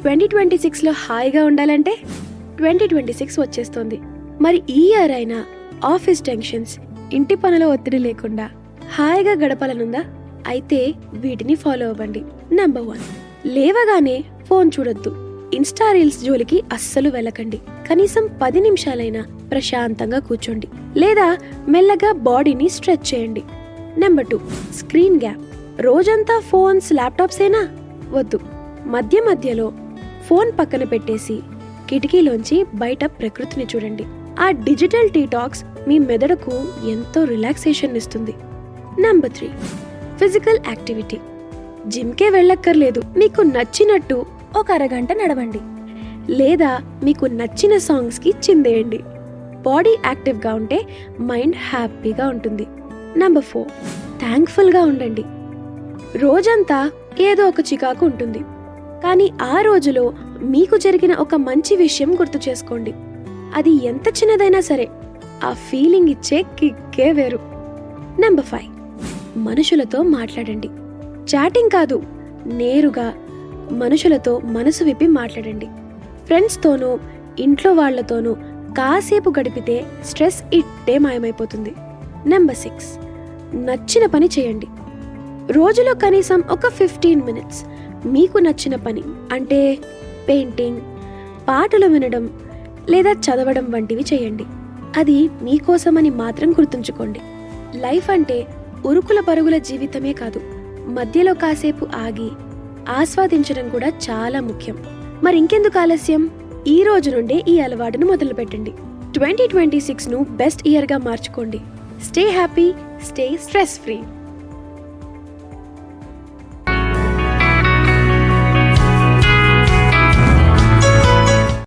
Twenty twenty సిక్స్లో హాయిగా ఉండాలంటే ట్వంటీ ట్వంటీ సిక్స్ వచ్చేస్తుంది. మరి ఈ ఇయర్ అయినా ఆఫీస్ టెన్షన్స్ ఇంటి పనుల ఒత్తిడి లేకుండా హాయిగా గడపాలనుందా? అయితే వీటిని ఫాలో అవ్వండి. నెంబర్ వన్ లేవగానే ఫోన్ చూడొద్దు. ఇన్స్టా రీల్స్ జోలికి అస్సలు వెళ్ళకండి. కనీసం పది నిమిషాలైనా ప్రశాంతంగా కూర్చోండి. లేదా మెల్లగా బాడీని స్ట్రెచ్ చేయండి. నెంబర్ టూ స్క్రీన్ గ్యాప్ రోజంతా ఫోన్స్ ల్యాప్టాప్సేనా వద్దు. మధ్య మధ్యలో ఫోన్ పక్కన పెట్టేసి కిటికీలోంచి బయట ప్రకృతిని చూడండి. ఆ డిజిటల్ టీటాక్స్ మీ మెదడుకు ఎంతో రిలాక్సేషన్ ఇస్తుంది. నెంబర్ త్రీ ఫిజికల్ యాక్టివిటీ జిమ్కే వెళ్ళక్కర్లేదు. మీకు నచ్చినట్టు ఒక అరగంట నడవండి. లేదా మీకు నచ్చిన సాంగ్స్కి చిందేయండి. బాడీ యాక్టివ్గా ఉంటే మైండ్ హ్యాపీగా ఉంటుంది. నంబర్ ఫోర్ థ్యాంక్ఫుల్గా ఉండండి. రోజంతా ఏదో ఒక చికాకు ఉంటుంది. కానీ ఆ రోజులో మీకు జరిగిన ఒక మంచి విషయం గుర్తు చేసుకోండి. అది ఎంత చిన్నదైనా సరే ఆ ఫీలింగ్ ఇచ్చే కిక్కే వేరు. నెంబర్ ఫైవ్ మనుషులతో మాట్లాడండి. చాటింగ్ కాదు నేరుగా మనుషులతో మనసు విప్పి మాట్లాడండి. ఫ్రెండ్స్తోనూ ఇంట్లో వాళ్ళతోనూ కాసేపు గడిపితే స్ట్రెస్ ఇట్టే మాయమైపోతుంది. నెంబర్ సిక్స్ నచ్చిన పని చేయండి. రోజులో కనీసం ఒక ఫిఫ్టీన్ మినిట్స్ మీకు నచ్చిన పని అంటే పెయింటింగ్ పాటలు వినడం లేదా చదవడం వంటివి చేయండి. అది మీకోసమని మాత్రం గుర్తుంచుకోండి. లైఫ్ అంటే ఉరుకుల పరుగుల జీవితమే కాదు మధ్యలో కాసేపు ఆగి ఆస్వాదించడం కూడా చాలా ముఖ్యం. మరి ఇంకెందుకు ఆలస్యం? ఈ రోజు నుండే ఈ అలవాటును మొదలు పెట్టండి ట్వంటీ ట్వంటీ సిక్స్ను బెస్ట్ ఇయర్గా మార్చుకోండి. Stay happy stay stress free.